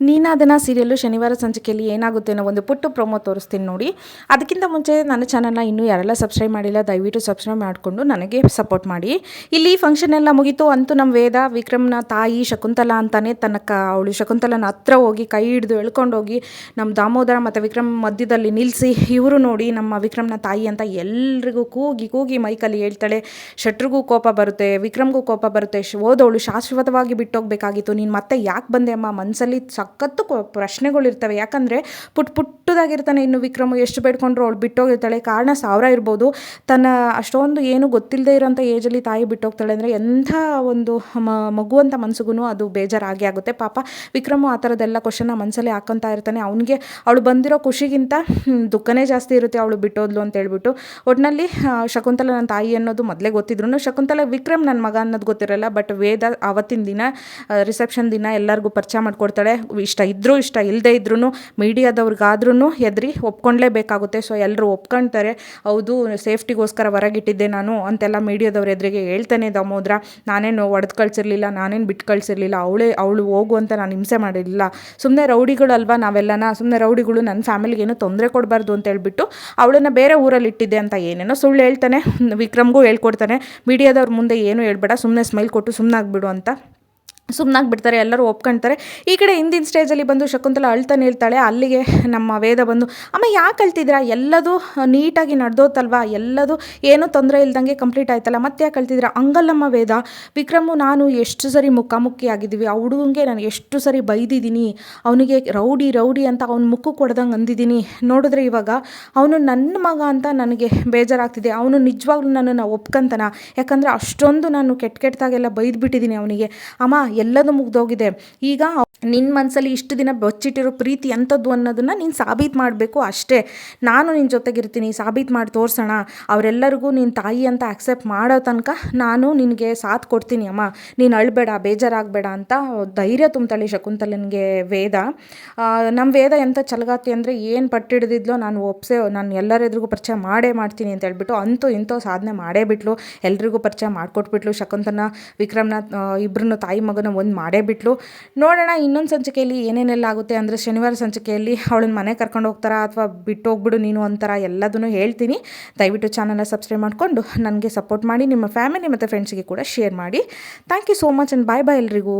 ನೀನಾದನ serial ಶನಿವಾರ ಸಂಚಿಕೆಯಲ್ಲಿ ಏನಾಗುತ್ತೆ ಅನ್ನೋ ಒಂದು ಪುಟ್ಟು ಪ್ರೊಮೋ ತೋರಿಸ್ತೀನಿ ನೋಡಿ. ಅದಕ್ಕಿಂತ ಮುಂಚೆ ನನ್ನ ಚಾನಲ್ನ ಇನ್ನೂ ಯಾರೆಲ್ಲ ಸಬ್ಸ್ಕ್ರೈಬ್ ಮಾಡಿಲ್ಲ, ದಯವಿಟ್ಟು ಸಬ್ಸ್ಕ್ರೈಬ್ ಮಾಡಿಕೊಂಡು ನನಗೆ ಸಪೋರ್ಟ್ ಮಾಡಿ. ಇಲ್ಲಿ ಫಂಕ್ಷನ್ ಎಲ್ಲ ಮುಗೀತು, ಅಂತೂ ನಮ್ಮ ವೇದ ವಿಕ್ರಮ್ನ ತಾಯಿ ಶಕುಂತಲ ಅಂತಾನೆ ತನ್ನ ಕ ಅವಳು ಶಕುಂತಲನ ಹತ್ರ ಹೋಗಿ ಕೈ ಹಿಡಿದು ಎಳ್ಕೊಂಡೋಗಿ ನಮ್ಮ ದಾಮೋದರ ಮತ್ತು ವಿಕ್ರಮ್ ಮಧ್ಯದಲ್ಲಿ ನಿಲ್ಲಿಸಿ ಇವರು ನೋಡಿ ನಮ್ಮ ವಿಕ್ರಮ್ನ ತಾಯಿ ಅಂತ ಎಲ್ರಿಗೂ ಕೂಗಿ ಕೂಗಿ ಮೈಕಲ್ಲಿ ಹೇಳ್ತಾಳೆ ಶಟ್ರಿಗೂ ಕೋಪ ಬರುತ್ತೆ, ವಿಕ್ರಮ್ಗೂ ಕೋಪ ಬರುತ್ತೆ ಓದೋಳು ಶಾಶ್ವತವಾಗಿ ಬಿಟ್ಟೋಗ್ಬೇಕಾಗಿತ್ತು, ನೀನು ಮತ್ತೆ ಯಾಕೆ ಬಂದೆ ಅಮ್ಮ? ಮನಸ್ಸಲ್ಲಿ ಸಖತ್ತು ಪ್ರಶ್ನೆಗಳಿರ್ತವೆ. ಯಾಕಂದರೆ ಪುಟ್ ಪುಟ್ಟದಾಗಿರ್ತಾನೆ ಇನ್ನು ವಿಕ್ರಮ್, ಎಷ್ಟು ಬೇಡ್ಕೊಂಡ್ರು ಅವಳು ಬಿಟ್ಟೋಗಿರ್ತಾಳೆ, ಕಾರಣ ಸಾವಿರ ಇರ್ಬೋದು. ತನ್ನ ಅಷ್ಟೊಂದು ಏನು ಗೊತ್ತಿಲ್ಲದೆ ಇರೋಂಥ ಏಜಲ್ಲಿ ತಾಯಿ ಬಿಟ್ಟೋಗ್ತಾಳೆ ಅಂದರೆ ಎಂಥ ಒಂದು ಮ ಮಗುವಂಥ ಮನಸ್ಸಿಗೂ ಅದು ಬೇಜಾರಾಗಿ ಆಗುತ್ತೆ. ಪಾಪ ವಿಕ್ರಮು ಆ ಥರದ್ದೆಲ್ಲ ಕ್ವಶನ್ನ ಮನಸ್ಸಲ್ಲಿ ಹಾಕೊತಾ ಇರ್ತಾನೆ. ಅವನಿಗೆ ಅವಳು ಬಂದಿರೋ ಖುಷಿಗಿಂತ ದುಃಖನೇ ಜಾಸ್ತಿ ಇರುತ್ತೆ ಅವಳು ಬಿಟ್ಟೋದ್ಲು ಅಂತ ಹೇಳ್ಬಿಟ್ಟು. ಒಟ್ಟಿನಲ್ಲಿ ಶಕುಂತಲ ನನ್ನ ತಾಯಿ ಅನ್ನೋದು ಮೊದಲೇ ಗೊತ್ತಿದ್ರು ಶಕುಂತಲ ವಿಕ್ರಮ್ ನನ್ನ ಮಗ ಅನ್ನೋದು ಗೊತ್ತಿರಲ್ಲ, ಬಟ್ ವೇದ ಆವತ್ತಿನ ದಿನ ರಿಸೆಪ್ಷನ್ ದಿನ ಎಲ್ಲರಿಗೂ ಪರಿಚಯ ಮಾಡಿಕೊಡ್ತಾಳೆ. ಇಷ್ಟ ಇದ್ದರೂ ಇಷ್ಟ ಇಲ್ಲದೆ ಇದ್ರೂ ಮೀಡಿಯಾದವ್ರಿಗಾದ್ರೂ ಹೆದರಿ ಒಪ್ಕೊಂಡ್ಲೇಬೇಕಾಗುತ್ತೆ. ಸೊ ಎಲ್ಲರೂ ಒಪ್ಕೊಳ್ತಾರೆ ಹೌದು, ಸೇಫ್ಟಿಗೋಸ್ಕರ ಹೊರಗಿಟ್ಟಿದ್ದೆ ನಾನು ಅಂತೆಲ್ಲ ಮೀಡಿಯಾದವ್ರ ಎದುರಿಗೆ ಹೇಳ್ತಾನೆ ದಾಮೋದ್ರ. ನಾನೇನು ಒಡೆದು ಕಳ್ಸಿರ್ಲಿಲ್ಲ, ನಾನೇನು ಬಿಟ್ಟು ಕಳ್ಸಿರ್ಲಿಲ್ಲ, ಅವಳೇ, ಅವಳು ಹೋಗು ಅಂತ ನಾನು ಹಿಂಸೆ ಮಾಡಿರಲಿಲ್ಲ. ಸುಮ್ಮನೆ ರೌಡಿಗಳಲ್ವಾ ನಾವೆಲ್ಲನ? ಸುಮ್ಮನೆ ರೌಡಿಗಳು ನನ್ನ ಫ್ಯಾಮಿಲಿಗೆ ತೊಂದರೆ ಕೊಡಬಾರ್ದು ಅಂತ ಹೇಳ್ಬಿಟ್ಟು ಅವಳನ್ನು ಬೇರೆ ಊರಲ್ಲಿ ಇಟ್ಟಿದ್ದೆ ಅಂತ ಏನೇನೋ ಸುಳ್ಳು ಹೇಳ್ತಾನೆ, ವಿಕ್ರಮ್ಗೂ ಹೇಳ್ಕೊಡ್ತಾನೆ. ಮೀಡಿಯಾದವ್ರ ಮುಂದೆ ಏನು ಹೇಳ್ಬೇಡ ಸುಮ್ಮನೆ ಸ್ಮೈಲ್ ಕೊಟ್ಟು ಸುಮ್ಮನಾಗ್ಬಿಡು ಅಂತ ಸುಮ್ಮನಾಗಿ ಬಿಡ್ತಾರೆ ಎಲ್ಲರೂ ಒಪ್ಕೊಂತಾರೆ. ಈ ಕಡೆ ಹಿಂದಿನ ಸ್ಟೇಜಲ್ಲಿ ಬಂದು ಶಕುಂತಲ ಅಳ್ತಾನೆ ನಿಲ್ತಾಳೆ. ಅಲ್ಲಿಗೆ ನಮ್ಮ ವೇದ ಬಂದು, ಅಮ್ಮ, ಯಾಕೆ ಅಳ್ತಿದ್ದೀರಾ ಎಲ್ಲದೂ ನೀಟಾಗಿ ನಡೆದೋತಲ್ವಾ? ಎಲ್ಲದೂ ಏನೂ ತೊಂದರೆ ಇಲ್ದಂಗೆ ಕಂಪ್ಲೀಟ್ ಆಯ್ತಲ್ಲ? ಮತ್ತೆ ಯಾಕೆ ಅಳ್ತಿದ್ದೀರಾ ಹಂಗಲ್ಲಮ್ಮ ವೇದ, ವಿಕ್ರಮು ನಾನು ಎಷ್ಟು ಸರಿ ಮುಖಾಮುಖಿ ಆಗಿದ್ದೀವಿ. ಆ ಹುಡುಗಂಗೆ ನಾನು ಎಷ್ಟು ಸರಿ ಬೈದಿದ್ದೀನಿ. ಅವನಿಗೆ ರೌಡಿ ರೌಡಿ ಅಂತ ಅವ್ನ ಮುಖ ಕೊಡ್ದಂಗೆ ಅಂದಿದ್ದೀನಿ. ನೋಡಿದ್ರೆ ಇವಾಗ ಅವನು ನನ್ನ ಮಗ ಅಂತ ನನಗೆ ಬೇಜಾರಾಗ್ತಿದೆ. ಅವನು ನಿಜವಾಗ್ಲೂ ನನ್ನನ್ನು ಒಪ್ಕೊಂತಾನ? ಯಾಕಂದರೆ ಅಷ್ಟೊಂದು ನಾನು ಕೆಟ್ಟ ಕೆಟ್ಟದಾಗೆಲ್ಲ ಬೈದ್ಬಿಟ್ಟಿದ್ದೀನಿ ಅವನಿಗೆ. ಅಮ್ಮ ಎಲ್ಲದೂ ಮುಗ್ದೋಗಿದೆ. ಈಗ ನಿನ್ನ ಮನಸ್ಸಲ್ಲಿ ಇಷ್ಟು ದಿನ ಬಚ್ಚಿಟ್ಟಿರೋ ಪ್ರೀತಿ ಎಂಥದ್ದು ಅನ್ನೋದನ್ನು ನೀನು ಸಾಬೀತು ಮಾಡಬೇಕು ಅಷ್ಟೇ. ನಾನು ನಿನ್ನ ಜೊತೆಗಿರ್ತೀನಿ, ಸಾಬೀತು ಮಾಡಿ ತೋರಿಸೋಣ. ಅವರೆಲ್ಲರಿಗೂ ನಿನ್ನ ತಾಯಿ ಅಂತ ಆಕ್ಸೆಪ್ಟ್ ಮಾಡೋ ತನಕ ನಾನು ನಿನಗೆ ಸಾಥ್ ಕೊಡ್ತೀನಿ ಅಮ್ಮ. ನೀನು ಅಳಬೇಡ, ಬೇಜಾರಾಗಬೇಡ ಅಂತ ಧೈರ್ಯ ತುಂಬ್ತಾಳೆ ಶಕುಂತಲನಿಗೆ ವೇದ. ನಮ್ಮ ವೇದ ಎಂಥ ಚಲಗಾತಿ ಅಂದರೆ ಏನು ಪಟ್ಟಿಡ್ದಿದ್ಲೋ ನಾನು ಒಪ್ಸೆ, ನಾನು ಎಲ್ಲರೆದ್ರಿಗೂ ಪರಿಚಯ ಮಾಡೇ ಮಾಡ್ತೀನಿ ಅಂತ ಹೇಳ್ಬಿಟ್ಟು ಅಂತೂ ಇಂಥೋ ಸಾಧನೆ ಮಾಡೇ ಬಿಟ್ಲು. ಎಲ್ರಿಗೂ ಪರಿಚಯ ಮಾಡಿಕೊಟ್ಬಿಟ್ಲು ಶಕುಂತನ ವಿಕ್ರಮ್ನ ಇಬ್ಬರನ್ನು ತಾಯಿ ಮಗನ ಒಂದು ಮಾಡೇ ಬಿಟ್ಲು. ನೋಡೋಣ, ಇನ್ನೊಂದು ಸಂಚಿಕೆಯಲ್ಲಿ ಏನೇನೆಲ್ಲ ಆಗುತ್ತೆ ಅಂದರೆ ಶನಿವಾರ ಸಂಚಿಕೆಯಲ್ಲಿ ಅವಳನ್ನ ಮನೆ ಕರ್ಕೊಂಡು ಹೋಗ್ತಾರಾ ಅಥವಾ ಬಿಟ್ಟು ಹೋಗ್ಬಿಡು ನೀನು ಒಂಥರ ಎಲ್ಲದನ್ನು ಹೇಳ್ತೀನಿ. ದಯವಿಟ್ಟು ಚಾನಲ್ನ ಸಬ್ಸ್ಕ್ರೈಬ್ ಮಾಡಿಕೊಂಡು ನನಗೆ ಸಪೋರ್ಟ್ ಮಾಡಿ, ನಿಮ್ಮ ಫ್ಯಾಮಿಲಿ ಮತ್ತು ಫ್ರೆಂಡ್ಸಿಗೆ ಕೂಡ ಶೇರ್ ಮಾಡಿ. Thank you so much and bye bye ಎಲ್ರಿಗೂ.